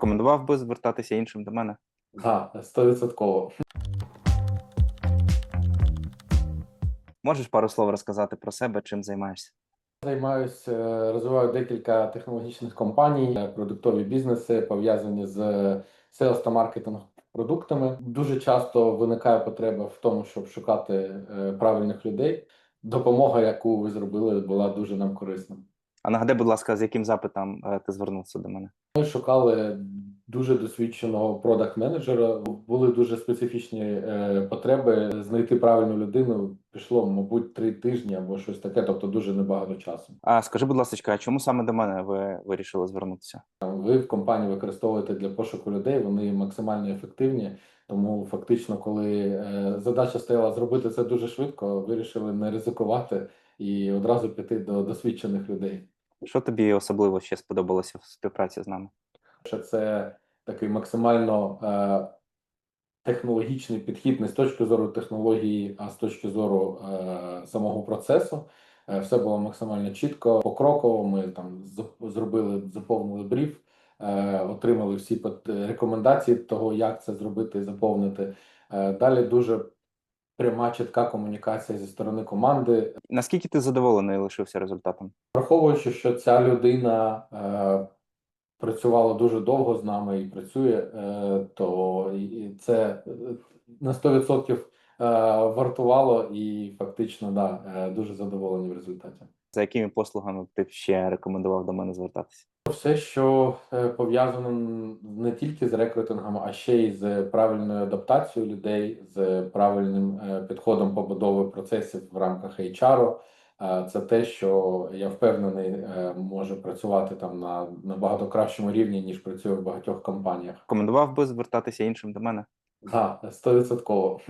Рекомендував би звертатися іншим до мене. Так, стовідсотково. Можеш пару слов розказати про себе, чим займаєшся? Займаюся, е, розвиваю декілька технологічних компаній, е, продуктові бізнеси пов'язані з селс та маркетинг продуктами. Дуже часто виникає потреба в тому, щоб шукати е, правильних людей. Допомога, яку ви зробили, була дуже нам корисна. А нагадай, будь ласка, з яким запитом е, ти звернувся до мене? Ми шукали дуже досвідченого продакт-менеджера. Були дуже специфічні е, потреби. Знайти правильну людину пішло, мабуть, три тижні або щось таке, тобто дуже небагато часу. А скажи, будь ласка, чому саме до мене ви вирішили звернутися? Ви в компанії використовуєте для пошуку людей, вони максимально ефективні. Тому фактично, коли е, задача стояла зробити це дуже швидко, вирішили не ризикувати і одразу піти до досвідчених людей. Що тобі особливо ще сподобалося в співпраці з нами? Що це такий максимально е, технологічний підхід не з точки зору технології, а з точки зору е, самого процесу. Е, все було максимально чітко, покроково. Ми там зробили, заповнили бриф, е, отримали всі рекомендації того, як це зробити, заповнити. Е, далі дуже пряма, чітка комунікація зі сторони команди. Наскільки ти задоволений лишився результатом? Враховуючи, що ця людина е, працювала дуже довго з нами і працює, е, то це е, на 100% е, вартувало і фактично да, е, дуже задоволені в результаті. За якими послугами ти б ще рекомендував до мене звертатися? Все, що пов'язано не тільки з рекрутингом, а ще й з правильною адаптацією людей, з правильним е, підходом побудови процесів в рамках HR, е, це те, що я впевнений, е, може працювати там на набагато кращому рівні, ніж працює в багатьох компаніях. Комендував би звертатися іншим до мене. Так, стовідсотково.